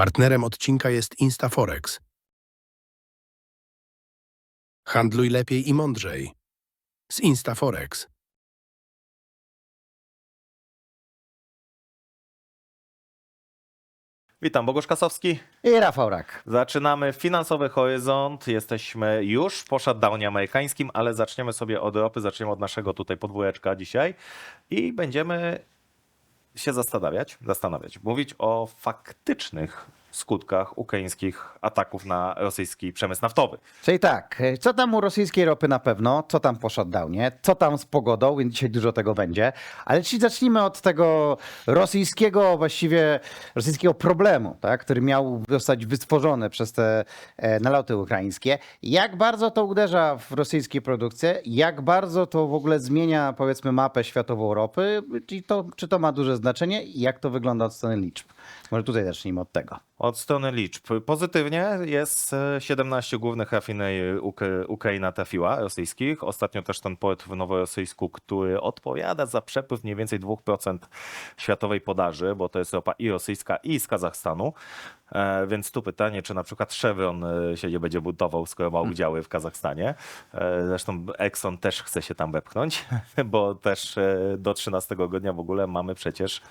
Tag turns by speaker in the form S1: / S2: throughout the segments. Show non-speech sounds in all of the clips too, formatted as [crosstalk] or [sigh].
S1: Partnerem odcinka jest InstaForex. Handluj lepiej i mądrzej. Z InstaForex.
S2: Witam, Bogusz Kasowski.
S3: I Rafał Rak.
S2: Zaczynamy finansowy horyzont. Jesteśmy już w shutdownie amerykańskim, ale zaczniemy sobie od Europy, zaczniemy od naszego tutaj podwójeczka dzisiaj i będziemy się zastanawiać, zastanawiać, mówić o faktycznych skutkach ukraińskich ataków na rosyjski przemysł naftowy.
S3: Czyli tak, co tam u rosyjskiej ropy na pewno, co tam po shutdownie, co tam z pogodą, więc dzisiaj dużo tego będzie. Ale czyli zacznijmy od tego rosyjskiego, właściwie rosyjskiego problemu, tak, który miał zostać wytworzony przez te e, naloty ukraińskie. Jak bardzo to uderza w rosyjskie produkcje, jak bardzo to w ogóle zmienia, powiedzmy, mapę światową ropy, czy to, czy to ma duże znaczenie i jak to wygląda od strony liczb. Może tutaj zacznijmy od tego.
S2: Od strony liczb. Pozytywnie jest e, 17 głównych rafinerii Uk- Ukraina trafiła, rosyjskich. Ostatnio też ten port w Noworosyjsku, który odpowiada za przepływ mniej więcej 2% światowej podaży, bo to jest ropa i rosyjska, i z Kazachstanu. E, Więc tu pytanie, czy na przykład Chevron e, się nie będzie budował, skoro ma udziały w Kazachstanie. E, Zresztą Exxon też chce się tam wepchnąć, [laughs] bo też e, do 13 grudnia w ogóle mamy przecież,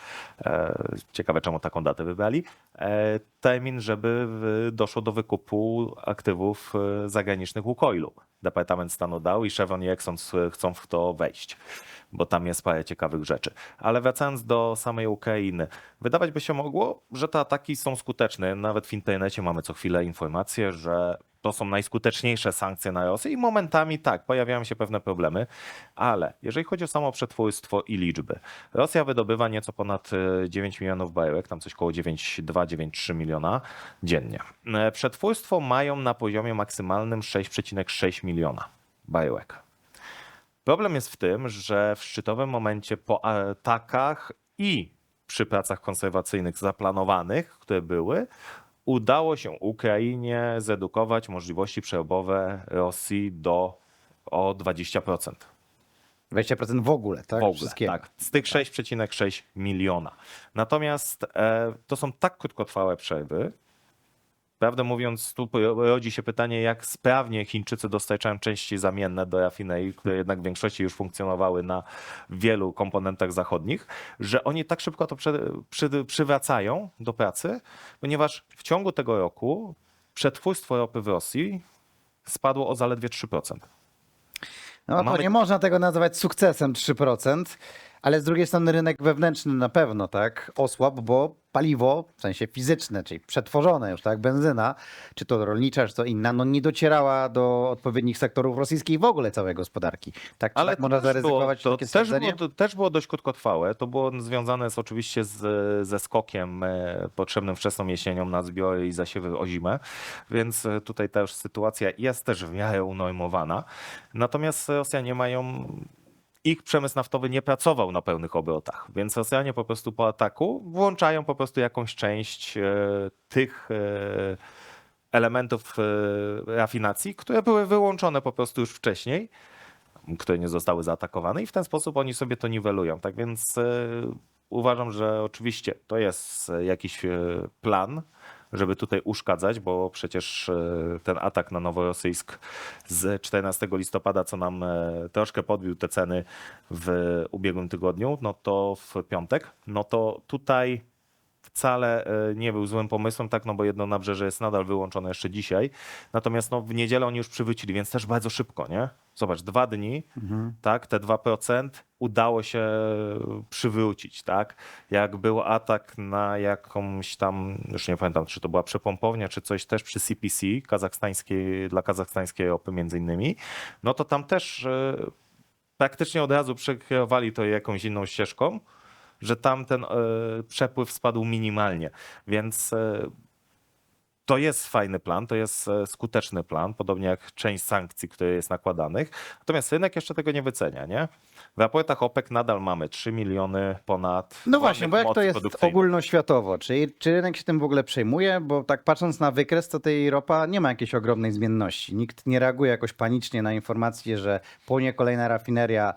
S2: e, ciekawe czemu taką datę wybrali, e, termin, żeby w- doszło do wykupu aktywów e, zagranicznych Łukoilu. Departament Stanu dał i Chevron i Exxon s- chcą w to wejść, bo tam jest parę ciekawych rzeczy. Ale wracając do samej Ukrainy, wydawać by się mogło, że te ataki są skuteczne. Nawet w internecie mamy co chwilę informacje, że to są najskuteczniejsze sankcje na Rosję i momentami tak, pojawiają się pewne problemy, ale jeżeli chodzi o samo przetwórstwo i liczby, Rosja wydobywa nieco ponad e, 9 milionów baryłek, tam coś koło 9,2-9,3 miliona dziennie. E, Przetwórstwo mają na poziomie maksymalnym 6,6 miliona baryłek. Problem jest w tym, że w szczytowym momencie po atakach i przy pracach konserwacyjnych zaplanowanych, które były, udało się Ukrainie zredukować możliwości przerobowe Rosji do o 20%.
S3: 20% w ogóle, tak?
S2: W ogóle, tak. Z tych 6,6 miliona. Natomiast e, to są tak krótkotrwałe przerwy. Prawdę mówiąc, tu rodzi się pytanie, jak sprawnie Chińczycy dostarczają części zamienne do rafinerii, które jednak w większości już funkcjonowały na wielu komponentach zachodnich, że oni tak szybko to przy, przy, przywracają do pracy, ponieważ w ciągu tego roku przetwórstwo ropy w Rosji spadło o zaledwie 3%.
S3: No to
S2: Mamy-
S3: nie można tego nazywać sukcesem 3%, ale z drugiej strony rynek wewnętrzny na pewno tak osłabł, bo paliwo, w sensie fizyczne, czyli przetworzone już, tak, benzyna, czy to rolnicza, czy to inna, no nie docierała do odpowiednich sektorów rosyjskiej w ogóle całej gospodarki. Tak,
S2: Ale
S3: tak można
S2: też było,
S3: zaryzykować
S2: to
S3: takie
S2: też było, to też było dość krótkotrwałe. To było związane z, oczywiście z, ze skokiem e, potrzebnym wczesną jesienią na zbiory i zasiewy o zimę, więc e, tutaj też sytuacja jest też w miarę unormowana. Natomiast Rosjanie mają ich przemysł naftowy nie pracował na pełnych obrotach, więc Rosjanie po prostu po ataku włączają po prostu jakąś część e, tych e, elementów e, rafinacji, które były wyłączone po prostu już wcześniej, które nie zostały zaatakowane i w ten sposób oni sobie to niwelują. Tak więc uważam, że oczywiście to jest jakiś plan, żeby tutaj uszkadzać, bo przecież e, ten atak na Noworosyjsk z 14 listopada, co nam e, troszkę podbił te ceny w ubiegłym tygodniu, no to w piątek, no to tutaj wcale e, nie był złym pomysłem, tak, no bo jedno nabrzeże jest nadal wyłączone jeszcze dzisiaj. Natomiast no, w niedzielę oni już przywrócili, więc też bardzo szybko, nie? Zobacz, dwa dni, tak, te 2% udało się przywrócić, tak? Jak był atak na jakąś tam, już nie pamiętam, czy to była przepompownia, czy coś też przy CPC, kazachstańskiej, dla kazachstańskiej ropy między innymi, no to tam też e, praktycznie od razu przekierowali to jakąś inną ścieżką, że tam ten e, przepływ spadł minimalnie. Więc e, to jest fajny plan, to jest e, skuteczny plan, podobnie jak część sankcji, które jest nakładanych. Natomiast rynek jeszcze tego nie wycenia, nie? W raportach OPEC nadal mamy 3 miliony ponad.
S3: No właśnie, bo jak to jest ogólnoświatowo? Czy, czy rynek się tym w ogóle przejmuje? Bo tak patrząc na wykres, to tej ropa nie ma jakiejś ogromnej zmienności. Nikt nie reaguje jakoś panicznie na informację, że płonie kolejna rafineria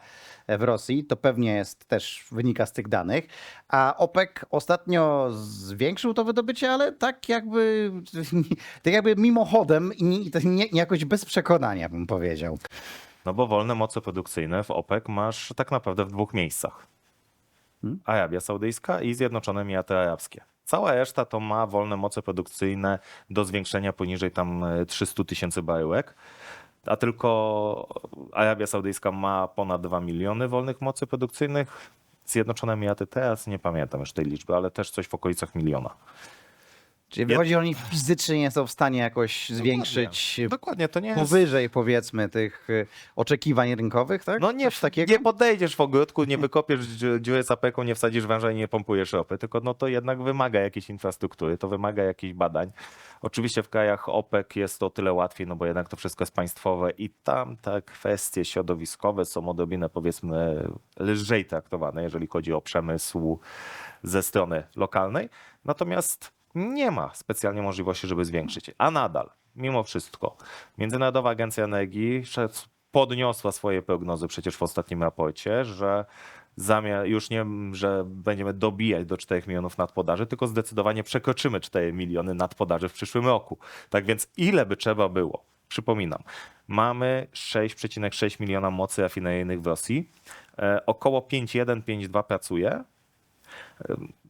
S3: w Rosji. To pewnie jest też wynika z tych danych. A OPEC ostatnio zwiększył to wydobycie, ale tak jakby, [laughs] tak jakby mimochodem i nie, jakoś bez przekonania bym powiedział.
S2: No bo wolne moce produkcyjne w OPEC masz tak naprawdę w dwóch miejscach.
S3: Hmm?
S2: Arabia Saudyjska i Zjednoczone Emiraty Arabskie. Cała reszta to ma wolne moce produkcyjne do zwiększenia poniżej tam e, 300 tysięcy baryłek, a tylko Arabia Saudyjska ma ponad 2 miliony wolnych mocy produkcyjnych. Zjednoczone Emiraty teraz nie pamiętam już tej liczby, ale też coś w okolicach miliona.
S3: Czyli wychodzi, że oni fizycznie nie są w stanie jakoś zwiększyć
S2: Dokładnie, to nie jest...
S3: powyżej powiedzmy tych y, oczekiwań rynkowych, tak?
S2: No nie,
S3: Coś takiego?
S2: nie podejdziesz w ogródku, nie wykopiesz dzi- dziury sapeką, nie wsadzisz węża i nie pompujesz ropy, tylko no to jednak wymaga jakiejś infrastruktury, to wymaga jakichś badań. Oczywiście w krajach OPEC jest to o tyle łatwiej, no bo jednak to wszystko jest państwowe i tam te kwestie środowiskowe są odrobinę powiedzmy lżej traktowane, jeżeli chodzi o przemysł ze strony lokalnej. Natomiast nie ma specjalnie możliwości, żeby zwiększyć. A nadal, mimo wszystko, Międzynarodowa Agencja Energii podniosła swoje prognozy przecież w ostatnim raporcie, że zamiar, już nie, że będziemy dobijać do 4 milionów nadpodaży, tylko zdecydowanie przekroczymy 4 miliony nadpodaży w przyszłym roku. Tak więc ile by trzeba było? Przypominam, mamy 6,6 miliona mocy rafineryjnych w Rosji, e, około 5,1-5,2 pracuje,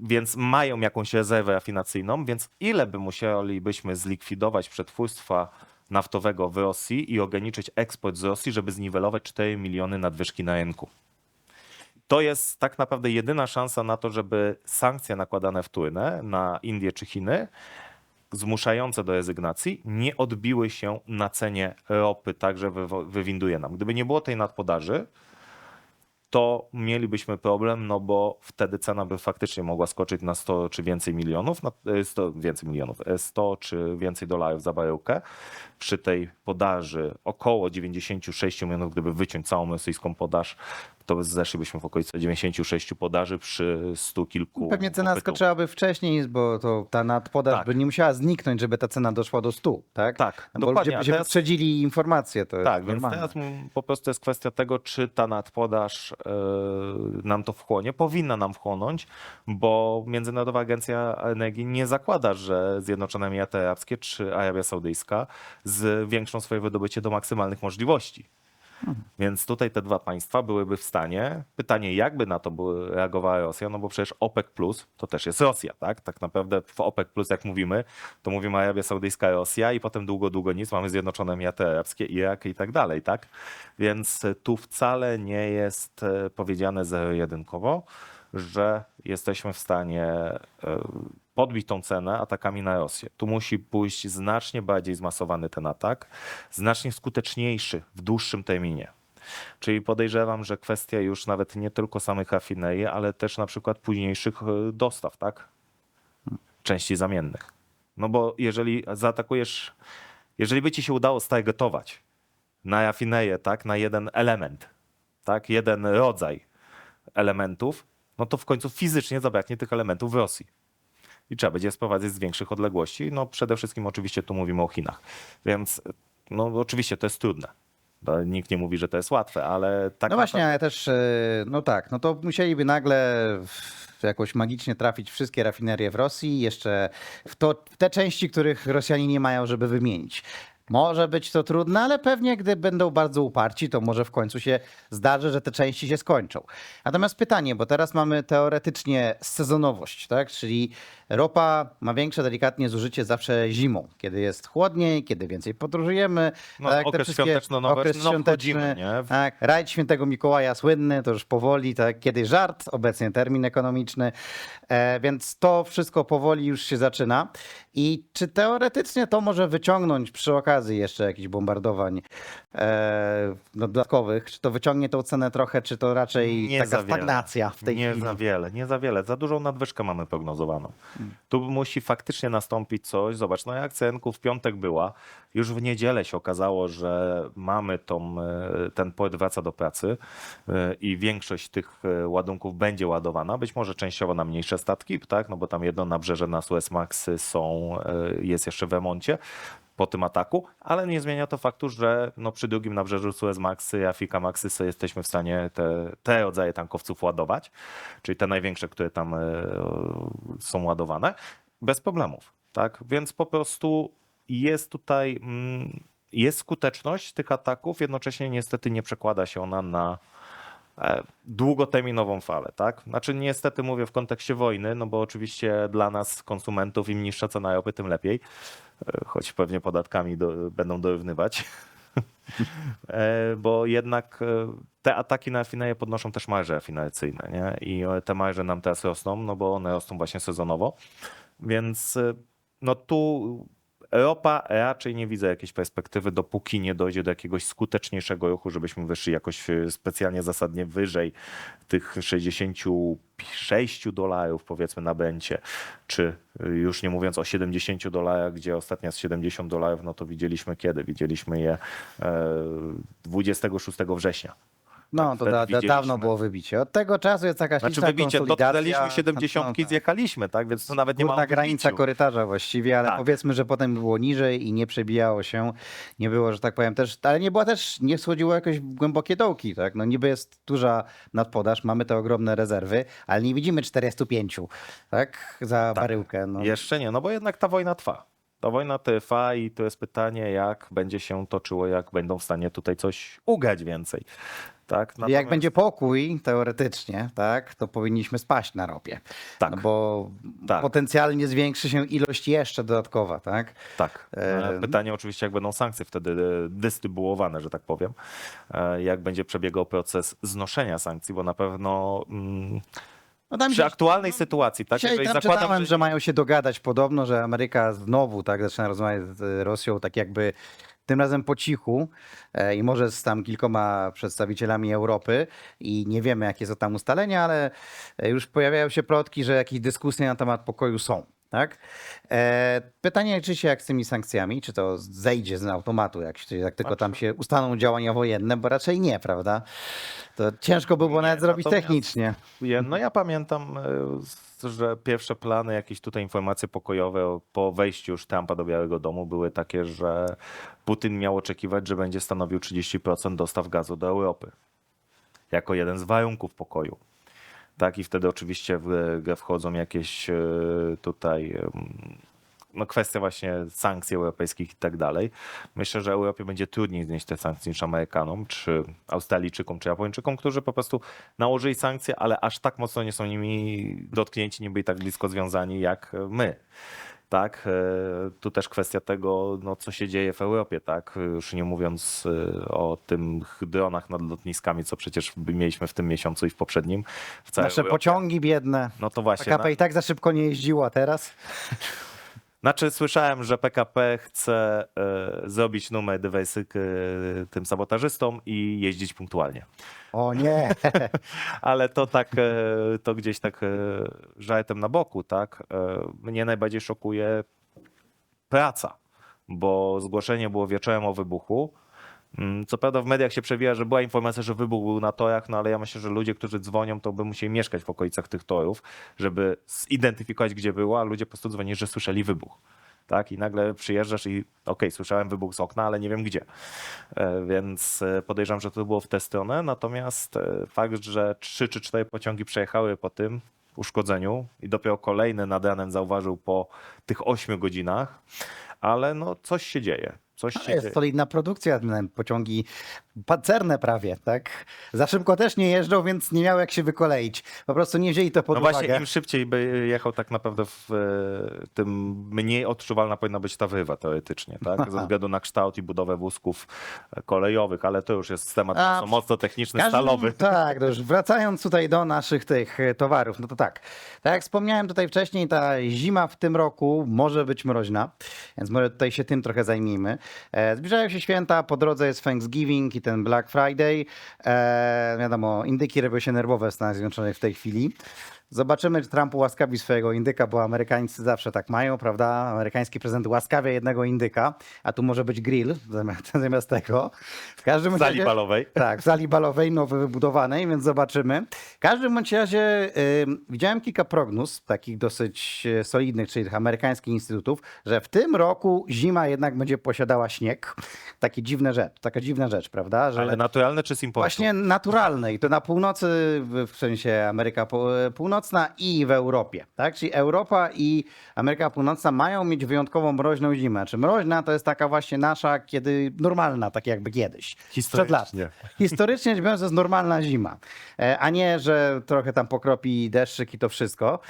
S2: więc mają jakąś rezerwę rafinacyjną, więc ile by musielibyśmy zlikwidować przetwórstwa naftowego w Rosji i ograniczyć eksport z Rosji, żeby zniwelować 4 miliony nadwyżki na rynku. To jest tak naprawdę jedyna szansa na to, żeby sankcje nakładane wtórne na Indię czy Chiny, zmuszające do rezygnacji, nie odbiły się na cenie ropy, tak że wywo- wywinduje nam. Gdyby nie było tej nadpodaży, to mielibyśmy problem, no bo wtedy cena by faktycznie mogła skoczyć na 100 czy więcej milionów, na, e, 100, więcej milionów, e, 100 czy więcej dolarów za baryłkę. Przy tej podaży około 96 milionów, gdyby wyciąć całą rosyjską podaż, to zeszlibyśmy w okolice 96 podaży przy 100 kilku.
S3: Pewnie cena
S2: popytu.
S3: skoczyłaby wcześniej, bo to ta nadpodaż
S2: Tak.
S3: by nie musiała zniknąć, żeby ta cena doszła do 100, tak?
S2: Tak,
S3: No bo
S2: dokładnie.
S3: ludzie by wyprzedzili informacje, to
S2: Tak, więc teraz po prostu jest kwestia tego, czy ta nadpodaż e, nam to wchłonie. Powinna nam wchłonąć, bo Międzynarodowa Agencja Energii nie zakłada, że Zjednoczone Emiraty Arabskie czy Arabia Saudyjska zwiększą swoje wydobycie do maksymalnych możliwości. Więc tutaj te dwa państwa byłyby w stanie. Pytanie, jakby na to reagowała Rosja, no bo przecież OPEC Plus to też jest Rosja, tak? Tak naprawdę w OPEC Plus, jak mówimy, to mówimy Arabia Saudyjska, Rosja i potem długo, długo nic, mamy Zjednoczone Emiraty Arabskie, Irak i tak dalej, tak? Więc tu wcale nie jest e, powiedziane zero-jedynkowo, że jesteśmy w stanie e, podbić tą cenę atakami na Rosję. Tu musi pójść znacznie bardziej zmasowany ten atak, znacznie skuteczniejszy w dłuższym terminie. Czyli podejrzewam, że kwestia już nawet nie tylko samych rafinerii, ale też na przykład późniejszych e, dostaw, tak? Części zamiennych. No bo jeżeli zaatakujesz, jeżeli by ci się udało stargetować na rafinerię, tak, na jeden element, tak, jeden rodzaj elementów, no to w końcu fizycznie zabraknie tych elementów w Rosji. I trzeba będzie je sprowadzać z większych odległości. No przede wszystkim oczywiście tu mówimy o Chinach. Więc no oczywiście to jest trudne. To nikt nie mówi, że to jest łatwe, ale tak
S3: No właśnie, ale też, e, no tak, no to musieliby nagle jakoś magicznie trafić wszystkie rafinerie w Rosji, jeszcze w, to, w te części, których Rosjanie nie mają, żeby wymienić. Może być to trudne, ale pewnie gdy będą bardzo uparci, to może w końcu się zdarzy, że te części się skończą. Natomiast pytanie, bo teraz mamy teoretycznie sezonowość, tak? Czyli ropa ma większe delikatnie zużycie zawsze zimą, kiedy jest chłodniej, kiedy więcej podróżujemy.
S2: No,
S3: tak,
S2: okres świąteczno-nowy-
S3: okres
S2: no,
S3: świąteczny,
S2: nie?
S3: tak, rajd świętego Mikołaja słynny, to już powoli, tak, kiedyś żart, obecnie termin ekonomiczny, e, więc to wszystko powoli już się zaczyna. I czy teoretycznie to może wyciągnąć przy okazji jeszcze jakichś bombardowań e, no, dodatkowych? Czy to wyciągnie tą cenę trochę, czy to raczej
S2: Nie
S3: taka stagnacja w tej
S2: nie
S3: chwili?
S2: za wiele, nie za wiele. Za dużą nadwyżkę mamy prognozowaną.
S3: Hmm.
S2: Tu musi faktycznie nastąpić coś. Zobacz, no jak rynku w piątek była, już w niedzielę się okazało, że mamy tą, e, ten port wraca do pracy e, i większość tych e, ładunków będzie ładowana, być może częściowo na mniejsze statki, tak? no bo tam jedno nabrzeże na Suezmaxy są, e, jest jeszcze w remoncie. Po tym ataku, ale nie zmienia to faktu, że no przy drugim nabrzeżu Suez Maxy i Afrika Maxy sobie jesteśmy w stanie te, te rodzaje tankowców ładować, czyli te największe, które tam e, są ładowane, bez problemów. Tak? Więc po prostu jest tutaj mm, jest skuteczność tych ataków, jednocześnie niestety nie przekłada się ona na długoterminową falę, tak? Znaczy niestety mówię w kontekście wojny, no bo oczywiście dla nas konsumentów im niższa cena ropy, tym lepiej, E, choć pewnie podatkami do, będą dorównywać. [laughs] E, Bo jednak e, te ataki na rafinerię podnoszą też marże rafinacyjne, nie? I e, te marże nam teraz rosną, no bo one rosną właśnie sezonowo. Więc e, no tu Europa raczej nie widzę jakiejś perspektywy, dopóki nie dojdzie do jakiegoś skuteczniejszego ruchu, żebyśmy wyszli jakoś e, specjalnie zasadnie wyżej tych 66 dolarów powiedzmy na bencie, czy e, już nie mówiąc o 70 dolarach, gdzie ostatnia z 70 dolarów, no to widzieliśmy kiedy? Widzieliśmy je e, 26 września.
S3: No, to
S2: wtedy
S3: da, da,
S2: widzieliśmy.
S3: dawno było wybicie. Od tego czasu jest jakaś
S2: Znaczy
S3: liczna
S2: wybicie,
S3: konsolidacja.
S2: dotknęliśmy 70
S3: No, tak.
S2: zjechaliśmy, tak? Więc to nawet nie ma
S3: Górna
S2: o
S3: granica
S2: wybiciu.
S3: korytarza właściwie, ale
S2: Tak.
S3: powiedzmy, że potem było niżej i nie przebijało się. Nie było, że tak powiem, też, ale nie była też, nie schodziło jakoś w głębokie dołki, tak? No niby jest duża nadpodaż, mamy te ogromne rezerwy, ale nie widzimy 405, tak? Za baryłkę. No.
S2: Jeszcze nie, no bo jednak ta wojna trwa. Ta wojna trwa i to jest pytanie, jak będzie się toczyło, jak będą w stanie tutaj coś ugrać więcej. Tak?
S3: Jak
S2: Natomiast-
S3: będzie pokój, teoretycznie, tak, to powinniśmy spaść na ropie.
S2: Tak.
S3: No bo
S2: Tak.
S3: potencjalnie zwiększy się ilość jeszcze dodatkowa, tak?
S2: Tak.
S3: E,
S2: E, Pytanie oczywiście, jak będą sankcje wtedy e, dystrybuowane, że tak powiem. Jak będzie przebiegał proces znoszenia sankcji, bo na pewno mm,
S3: No tam
S2: przy aktualnej sytuacji, tak?
S3: Dzisiaj
S2: Jeżeli
S3: tam
S2: zakładam,
S3: czytałem, że... mają się dogadać podobno, że Ameryka znowu tak zaczyna rozmawiać z Rosją, tak jakby tym razem po cichu e, i może z tam kilkoma przedstawicielami Europy i nie wiemy jakie są tam ustalenia, ale e, już pojawiają się plotki, że jakieś dyskusje na temat pokoju są. Tak? E, pytanie, czy się jak z tymi sankcjami, czy to zejdzie z automatu, jak, się- jak tylko tam się ustaną działania wojenne, bo raczej nie, prawda? To ciężko by było
S2: Nie,
S3: nawet zrobić technicznie.
S2: Ja- No ja pamiętam, e, że pierwsze plany, jakieś tutaj informacje pokojowe po wejściu już Trumpa do Białego Domu były takie, że Putin miał oczekiwać, że będzie stanowił 30% dostaw gazu do Europy. Jako jeden z warunków pokoju. Tak, i wtedy oczywiście w grę wchodzą jakieś e, tutaj no kwestia właśnie sankcji europejskich i tak dalej. Myślę, że Europie będzie trudniej znieść te sankcje niż Amerykanom, czy Australijczykom, czy Japończykom, którzy po prostu nałożyli sankcje, ale aż tak mocno nie są nimi dotknięci, nie byli tak blisko związani jak my. Tak, e, tu też kwestia tego, no, co się dzieje w Europie, tak, już nie mówiąc e, o tych dronach nad lotniskami, co przecież mieliśmy w tym miesiącu i w poprzednim. W
S3: Nasze
S2: Europie.
S3: pociągi biedne.
S2: No to właśnie.
S3: PKP i tak za szybko nie jeździła teraz. [laughs]
S2: Znaczy słyszałem, że PKP chce e, zrobić numer dywersyjny e, tym sabotażystom i jeździć punktualnie.
S3: O nie. [laughs]
S2: Ale to tak, e, to gdzieś tak e, żartem na boku, tak? Mnie najbardziej szokuje praca, bo zgłoszenie było wieczorem o wybuchu. Mm, Co prawda w mediach się przewija, że była informacja, że wybuch był na torach, no ale ja myślę, że ludzie, którzy dzwonią, to by musieli mieszkać w okolicach tych torów, żeby zidentyfikować, gdzie było, a ludzie po prostu dzwonili, że słyszeli wybuch. Tak, i nagle przyjeżdżasz i okej, słyszałem wybuch z okna, ale nie wiem gdzie. E, Więc e, podejrzewam, że to było w tę stronę. Natomiast e, fakt, że trzy czy cztery pociągi przejechały po tym uszkodzeniu i dopiero kolejny nad ranem zauważył po tych ośmiu godzinach, ale no coś się dzieje. Coś się.
S3: Jest solidna produkcja, m, pociągi pancerne prawie, tak? Za szybko też nie jeżdżą, więc nie miały jak się wykoleić. Po prostu nie wzięli to pod
S2: No
S3: uwagę.
S2: właśnie, im szybciej by jechał tak naprawdę, w, e, tym mniej odczuwalna powinna być ta wywa teoretycznie, tak? Ze względu na kształt i budowę wózków e, kolejowych, ale to już jest temat
S3: A,
S2: mocno, techniczny,
S3: Każdym-
S2: stalowy. [laughs]
S3: Tak, to już wracając tutaj do naszych tych e, towarów, no to tak. Tak jak wspomniałem tutaj wcześniej, ta zima w tym roku może być mroźna, więc może tutaj się tym trochę zajmijmy. Zbliżają się święta, po drodze jest Thanksgiving i ten Black Friday. E, wiadomo, indyki robią się nerwowe w Stanach Zjednoczonych w tej chwili. Zobaczymy, czy Trump ułaskawi swojego indyka, bo Amerykańcy zawsze tak mają, prawda? Amerykański prezydent ułaskawia jednego indyka, a tu może być grill zamiast, [laughs] zamiast tego. W każdym
S2: W sali
S3: razie-
S2: balowej.
S3: tak, w sali balowej, nowo wybudowanej, więc zobaczymy. W każdym bądź razie widziałem kilka prognóz, takich dosyć e, solidnych, czyli tych amerykańskich instytutów, że w tym roku zima jednak będzie posiadała śnieg. Takie dziwne rzecz, taka dziwna rzecz, prawda? Że
S2: Ale naturalne czy z importu?
S3: Właśnie naturalne i to na północy, w sensie Ameryka Po- Północna i w Europie, tak? Czyli Europa i Ameryka Północna mają mieć wyjątkowo mroźną zimę. Czy mroźna to jest taka właśnie nasza, kiedy normalna, tak jakby kiedyś.
S2: Historycznie.
S3: Historycznie rzecz biorąc, to jest normalna zima, E, a nie, że trochę tam pokropi deszczyk i to wszystko.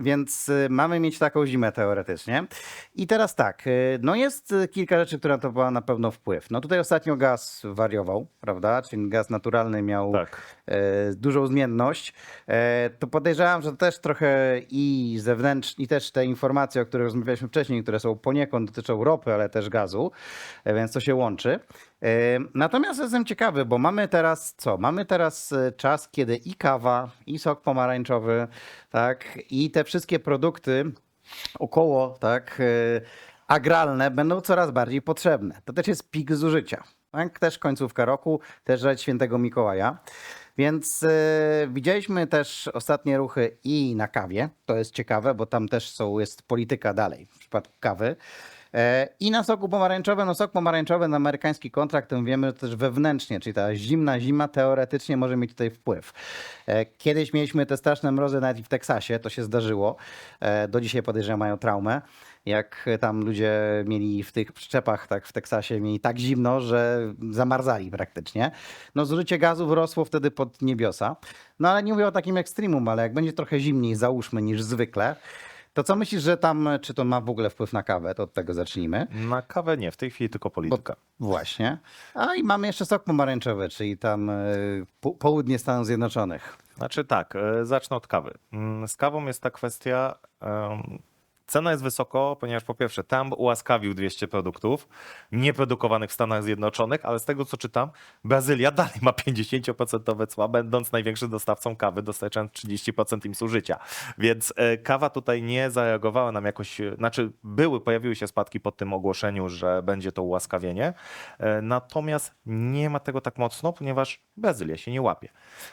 S3: Więc y, mamy mieć taką zimę teoretycznie. I teraz tak, y, no jest y, kilka rzeczy, które to ma na pewno wpływ. No tutaj ostatnio gaz wariował, prawda? Czyli gaz naturalny miał
S2: Tak.
S3: E, dużą zmienność. E, to podejrzewam, że też trochę i zewnętrznie, i też te informacje, o których rozmawialiśmy wcześniej, które są poniekąd dotyczą ropy, ale też gazu, e, więc to się łączy. Natomiast jestem ciekawy, bo mamy teraz co? Mamy teraz czas, kiedy i kawa, i sok pomarańczowy, tak, i te wszystkie produkty około, tak, agralne będą coraz bardziej potrzebne. To też jest pik zużycia. Tak? Też końcówka roku, też rzecz świętego Mikołaja. Więc e, widzieliśmy też ostatnie ruchy i na kawie. To jest ciekawe, bo tam też są, jest polityka dalej w przypadku kawy. E, I na soku pomarańczowym, no sok pomarańczowy na amerykański kontrakt, to wiemy że też wewnętrznie, czyli ta zimna zima teoretycznie może mieć tutaj wpływ. E, Kiedyś mieliśmy te straszne mrozy nawet w Teksasie, to się zdarzyło. E, Do dzisiaj podejrzewam mają traumę. Jak tam ludzie mieli w tych przyczepach tak w Teksasie, mieli tak zimno, że zamarzali praktycznie. No zużycie gazu wyrosło wtedy pod niebiosa. No ale nie mówię o takim ekstremum, ale jak będzie trochę zimniej, załóżmy, niż zwykle, to co myślisz, że tam, czy to ma w ogóle wpływ na kawę? To od tego zacznijmy.
S2: Na kawę nie, w tej chwili tylko polityka.
S3: Właśnie. A i mamy jeszcze sok pomarańczowy, czyli tam y, po- południe Stanów Zjednoczonych.
S2: Znaczy tak, e, zacznę od kawy. Mm, Z kawą jest ta kwestia. em, Cena jest wysoko, ponieważ po pierwsze tam ułaskawił 200 produktów nieprodukowanych w Stanach Zjednoczonych, ale z tego co czytam, Brazylia dalej ma 50% cła, będąc największym dostawcą kawy, dostarczając 30% im zużycia. Więc e, kawa tutaj nie zareagowała nam jakoś, znaczy były, pojawiły się spadki po tym ogłoszeniu, że będzie to ułaskawienie, e, natomiast nie ma tego tak mocno, ponieważ Brazylia się nie łapie.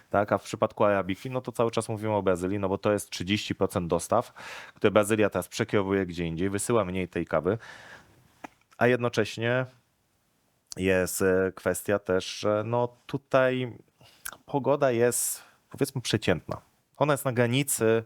S2: Tak, a w przypadku Arabiki, no to cały czas mówimy o Brazylii, no bo to jest 30% dostaw, które Brazylia teraz przekierowuje gdzie indziej, wysyła mniej tej kawy, a jednocześnie jest e, kwestia też, że no tutaj pogoda jest powiedzmy przeciętna. Ona jest na granicy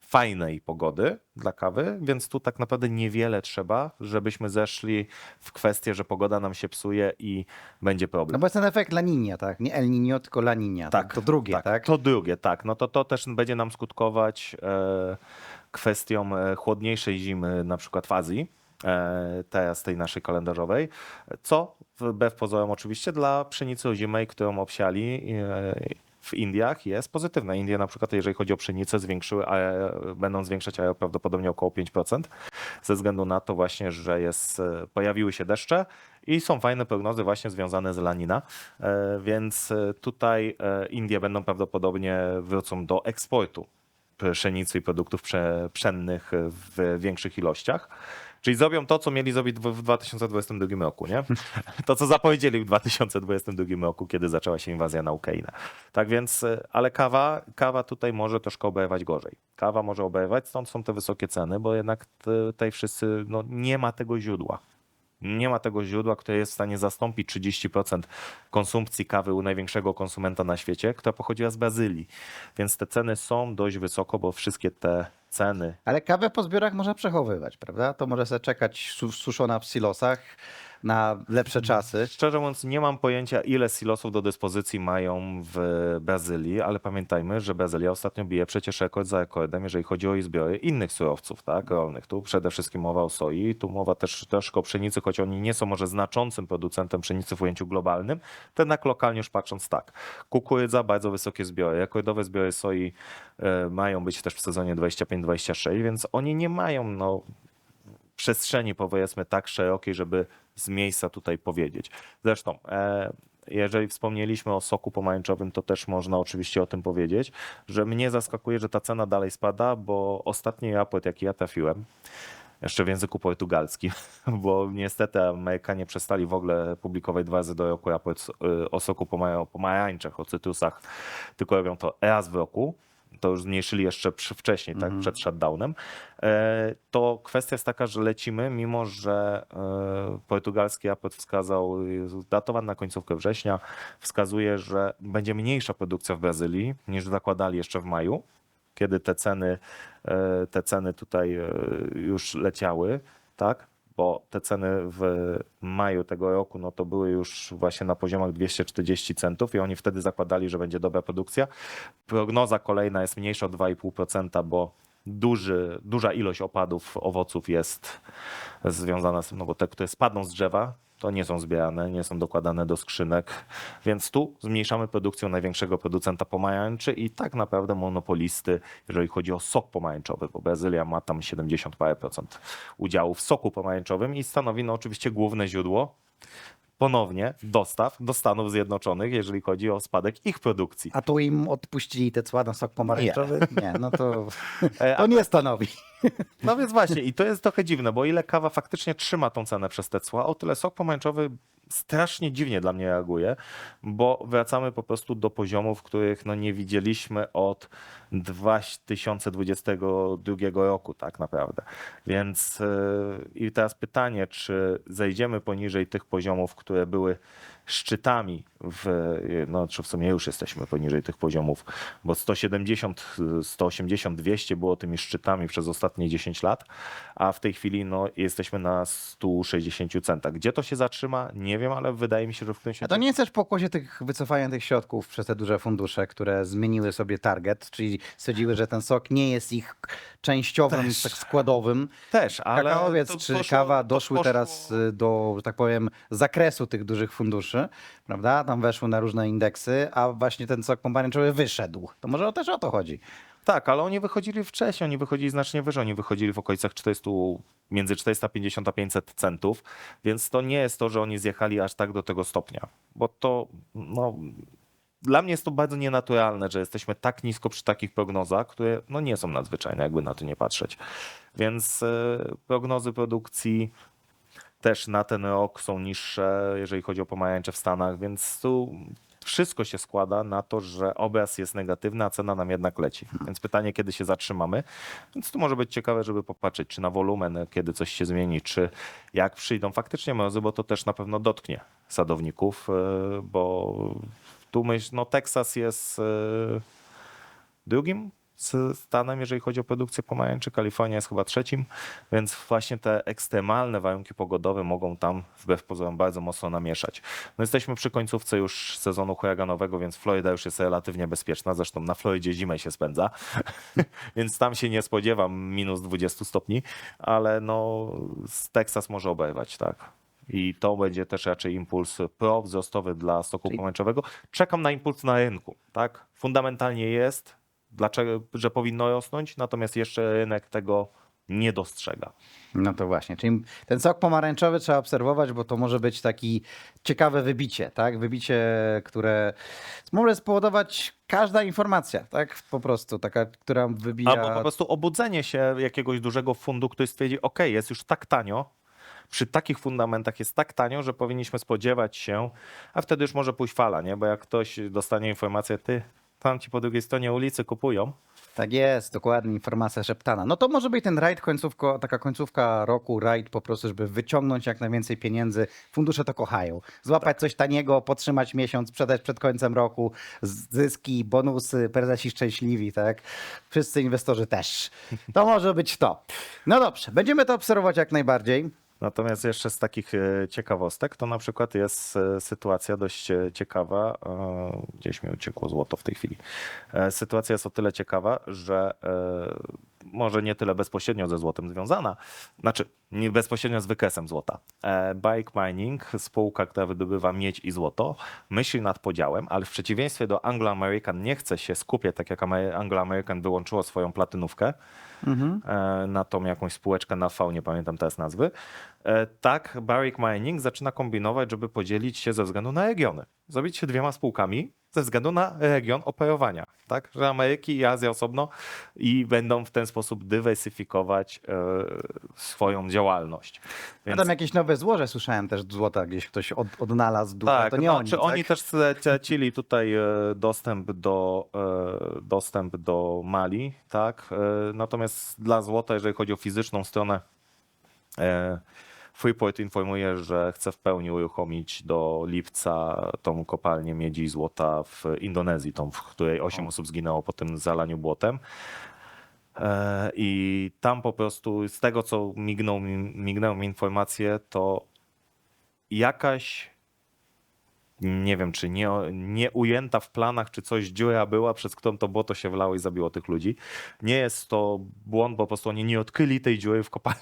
S2: fajnej pogody dla kawy, więc tu tak naprawdę niewiele trzeba, żebyśmy zeszli w kwestię, że pogoda nam się psuje i będzie problem.
S3: No bo jest ten efekt La Niña, tak? Nie El Niño, tylko La Niña. Tak, to drugie, tak?
S2: To drugie, tak. No to to też będzie nam skutkować e, kwestią e, chłodniejszej zimy, na przykład w Azji, e, teraz tej naszej kalendarzowej, co wbrew pozorom oczywiście dla pszenicy ozimej, którą obsiali e, w Indiach jest pozytywne. Indie na przykład, jeżeli chodzi o pszenicę, zwiększyły, będą zwiększać a prawdopodobnie około 5%, ze względu na to właśnie, że jest, pojawiły się deszcze i są fajne prognozy właśnie związane z lanina, więc tutaj Indie będą prawdopodobnie wrócą do eksportu pszenicy i produktów prze, pszennych w większych ilościach. Czyli zrobią to, co mieli zrobić w w 2022 roku, nie? [laughs] To, co zapowiedzieli w 2022 roku, kiedy zaczęła się inwazja na Ukrainę. Tak więc, ale kawa, kawa tutaj może troszkę oberwać gorzej. Kawa może oberwać, stąd są te wysokie ceny, bo jednak tutaj wszyscy, no nie ma tego źródła. Nie ma tego źródła, które jest w stanie zastąpić 30% konsumpcji kawy u największego konsumenta na świecie, która pochodziła z Brazylii. Więc te ceny są dość wysoko, bo wszystkie te ceny
S3: Ale kawę po zbiorach można przechowywać, prawda? To może sobie czekać su- suszona w silosach na lepsze czasy.
S2: Szczerze mówiąc, nie mam pojęcia, ile silosów do dyspozycji mają w Brazylii, ale pamiętajmy, że Brazylia ostatnio bije przecież rekord za rekordem, jeżeli chodzi o ich zbiory innych surowców tak, rolnych. Tu przede wszystkim mowa o soi, tu mowa też troszkę o pszenicy, choć oni nie są może znaczącym producentem pszenicy w ujęciu globalnym, jednak lokalnie już patrząc tak. Kukurydza, bardzo wysokie zbiory. Rekordowe zbiory soi e, mają być też w sezonie 25-26, więc oni nie mają no, przestrzeni, powiedzmy, tak szerokiej, żeby z miejsca tutaj powiedzieć. Zresztą e, jeżeli wspomnieliśmy o soku pomarańczowym, to też można oczywiście o tym powiedzieć, że mnie zaskakuje, że ta cena dalej spada, bo ostatni raport, jaki ja trafiłem, jeszcze w języku portugalskim, [laughs] bo niestety Amerykanie przestali w ogóle publikować dwa razy do roku raport y, o soku pomara- pomarańczach, o cytrusach, tylko robią to raz w roku. To już zmniejszyli jeszcze przy, wcześniej, tak, przed shutdownem. E, To kwestia jest taka, że lecimy, mimo że e, portugalski raport wskazał, datowany na końcówkę września, wskazuje, że będzie mniejsza produkcja w Brazylii niż zakładali jeszcze w maju kiedy te ceny, e, te ceny tutaj już leciały, tak? Bo te ceny w maju tego roku, no to były już właśnie na poziomach 240 centów i oni wtedy zakładali, że będzie dobra produkcja. Prognoza kolejna jest mniejsza o 2,5%, bo duży, duża ilość opadów owoców jest związana z tym, no bo te, które spadną z drzewa, to nie są zbierane, nie są dokładane do skrzynek, więc tu zmniejszamy produkcję największego producenta pomarańczy i tak naprawdę monopolisty, jeżeli chodzi o sok pomarańczowy, bo Brazylia ma tam 70 parę procent udziału w soku pomarańczowym i stanowi no oczywiście główne źródło ponownie dostaw do Stanów Zjednoczonych, jeżeli chodzi o spadek ich produkcji.
S3: A tu im odpuścili te cła na sok pomarańczowy? Nie, no to, [laughs]
S2: E,
S3: to nie stanowi. [laughs]
S2: No więc właśnie, i to jest trochę dziwne, bo ile kawa faktycznie trzyma tą cenę przez te cła, o tyle sok pomarańczowy strasznie dziwnie dla mnie reaguje, bo wracamy po prostu do poziomów, których no nie widzieliśmy od 2022 roku tak naprawdę. Więc yy, i teraz pytanie, czy zejdziemy poniżej tych poziomów, które były szczytami w, no czy w sumie już jesteśmy poniżej tych poziomów, bo 170, 180, 200 było tymi szczytami przez ostatnie 10 lat, a w tej chwili no, jesteśmy na 160 centach. Gdzie to się zatrzyma? Nie wiem, ale wydaje mi się, że w którymś
S3: A to nie jest też pokłosie tych wycofania tych środków przez te duże fundusze, które zmieniły sobie target, czyli stwierdziły, że ten sok nie jest ich częściowym,
S2: Też.
S3: tak składowym.
S2: też, ale
S3: Kakaowiec czy
S2: poszło-
S3: kawa doszły
S2: poszło-
S3: teraz y, do, że tak powiem, zakresu tych dużych funduszy, prawda? Tam weszły na różne indeksy, a właśnie ten sok pomarańczowy wyszedł. To może też o to chodzi.
S2: Tak, ale oni wychodzili wcześniej, oni wychodzili znacznie wyżej, oni wychodzili w okolicach 400, między 450 a 500 centów, więc to nie jest to, że oni zjechali aż tak do tego stopnia, bo to no, dla mnie jest to bardzo nienaturalne, że jesteśmy tak nisko przy takich prognozach, które no, nie są nadzwyczajne, jakby na to nie patrzeć. Więc e, prognozy produkcji też na ten rok są niższe, jeżeli chodzi o pomarańcze w Stanach, więc tu wszystko się składa na to, że obraz jest negatywny, a cena nam jednak leci. Więc pytanie, kiedy się zatrzymamy. Więc tu może być ciekawe, żeby popatrzeć, czy na wolumen, kiedy coś się zmieni, czy jak przyjdą faktycznie mrozy, bo to też na pewno dotknie sadowników, e, bo tu myśl, no Teksas jest e, drugim stanem, jeżeli chodzi o produkcję pomarańczy. Kalifornia jest chyba trzecim, więc właśnie te ekstremalne warunki pogodowe mogą tam wbrew pozorom bardzo mocno namieszać. No jesteśmy przy końcówce już sezonu huraganowego, więc Floryda już jest relatywnie bezpieczna. Zresztą na Florydzie zimę się spędza, [laughs] więc tam się nie spodziewam minus 20 stopni, ale no z Teksas może oberwać, tak. I to będzie też raczej impuls pro-wzrostowy dla stoku pomarańczowego. Czekam na impuls na rynku, tak? Fundamentalnie jest, dlaczego, że powinno rosnąć, natomiast jeszcze rynek tego nie dostrzega.
S3: No to właśnie, czyli ten sok pomarańczowy trzeba obserwować, bo to może być taki ciekawe wybicie, tak? Wybicie, które może spowodować każda informacja, tak? Po prostu taka, która wybija...
S2: Albo po prostu obudzenie się jakiegoś dużego fundu, który stwierdzi, ok, jest już tak tanio, przy takich fundamentach jest tak tanio, że powinniśmy spodziewać się, a wtedy już może pójść fala, nie? Bo jak ktoś dostanie informację, ty, tam ci po drugiej stronie ulicy kupują,
S3: Tak jest, dokładnie, informacja szeptana. No to może być ten rajd końcówko, taka końcówka roku, rajd po prostu, żeby wyciągnąć jak najwięcej pieniędzy. Fundusze to kochają. Złapać coś taniego, podtrzymać miesiąc, sprzedać przed końcem roku, zyski, bonusy, prezesi szczęśliwi, tak? Wszyscy inwestorzy też. To może być to. No dobrze, będziemy to obserwować jak najbardziej.
S2: Natomiast jeszcze z takich e, ciekawostek, to na przykład jest e, sytuacja dość e, ciekawa. Gdzieś mi uciekło złoto w tej chwili. Sytuacja jest o tyle ciekawa, że może nie tyle bezpośrednio ze złotem związana, znaczy nie bezpośrednio z wykresem złota. E, Bike Mining, spółka, która wydobywa miedź i złoto, myśli nad podziałem, ale w przeciwieństwie do Anglo American nie chce się skupiać, tak jak Amer- Anglo American wyłączyło swoją platynówkę e, na tą jakąś spółeczkę na V, nie pamiętam teraz nazwy, tak Barrick Mining zaczyna kombinować, żeby podzielić się ze względu na regiony. Zrobić się dwiema spółkami ze względu na region operowania. Tak? Że Ameryki i Azja osobno i będą w ten sposób dywersyfikować e, swoją działalność.
S3: A
S2: Więc,
S3: tam jakieś nowe złoże słyszałem też złota gdzieś ktoś od, odnalazł ducha,
S2: tak,
S3: to nie
S2: no,
S3: oni.
S2: czy
S3: tak?
S2: oni też stracili tutaj e, dostęp do, e, dostęp do Mali, tak? E, Natomiast dla złota, jeżeli chodzi o fizyczną stronę, e, Freeport informuje, że chce w pełni uruchomić do lipca tą kopalnię miedzi i złota w Indonezji, tą, w której 8 osób zginęło po tym zalaniu błotem. E, I tam po prostu z tego, co mignął, mi- mignęły mi informacje, to jakaś nie wiem, czy nie, nie ujęta w planach, czy coś dziura była, przez którą to błoto się wlało i zabiło tych ludzi. Nie jest to błąd, bo po prostu oni nie odkryli tej dziury w kopalni.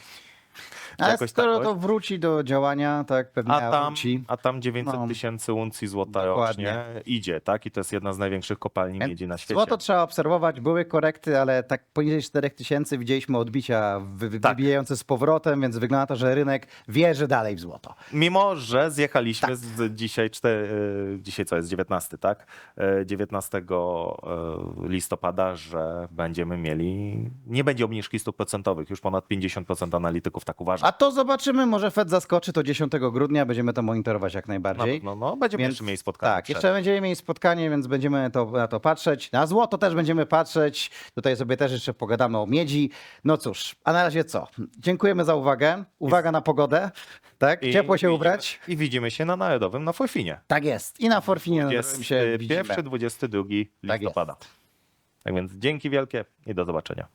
S3: Ale
S2: jakoś
S3: skoro
S2: tak,
S3: to wróci do działania, tak pewnie
S2: A tam,
S3: wróci.
S2: a tam 900
S3: No.
S2: tysięcy uncji złota
S3: Dokładnie.
S2: rocznie idzie, tak? I to jest jedna z największych kopalni miedzi na świecie.
S3: Złoto trzeba obserwować, były korekty, ale tak poniżej 4000 widzieliśmy odbicia wy- wy-
S2: Tak.
S3: wybijające z powrotem, więc wygląda to, że rynek wierzy dalej w złoto.
S2: Mimo, że zjechaliśmy
S3: Tak.
S2: z dzisiaj, cztery, e, dzisiaj co jest, 19, tak? E, 19 e, listopada, że będziemy mieli, nie będzie obniżki stóp procentowych, już ponad 50% analityków tak uważa.
S3: A to zobaczymy, może Fed zaskoczy to 10 grudnia, będziemy to monitorować jak
S2: Na
S3: najbardziej.
S2: pewno, no, będziemy
S3: Więc-
S2: jeszcze mieli spotkanie.
S3: Tak,
S2: przed.
S3: jeszcze będziemy mieli spotkanie, więc będziemy to, na to patrzeć. Na złoto też będziemy patrzeć. Tutaj sobie też jeszcze pogadamy o miedzi. No cóż, a na razie co? Dziękujemy za uwagę. Uwaga na pogodę. Tak?
S2: I
S3: Ciepło się
S2: widzimy-
S3: ubrać.
S2: I widzimy się na Narodowym na Forfinie.
S3: Tak jest. I na Forfinie na
S2: Jest
S3: drugim się widzimy.
S2: pierwszy, 22
S3: Tak
S2: listopada. Tak więc dzięki wielkie i do zobaczenia.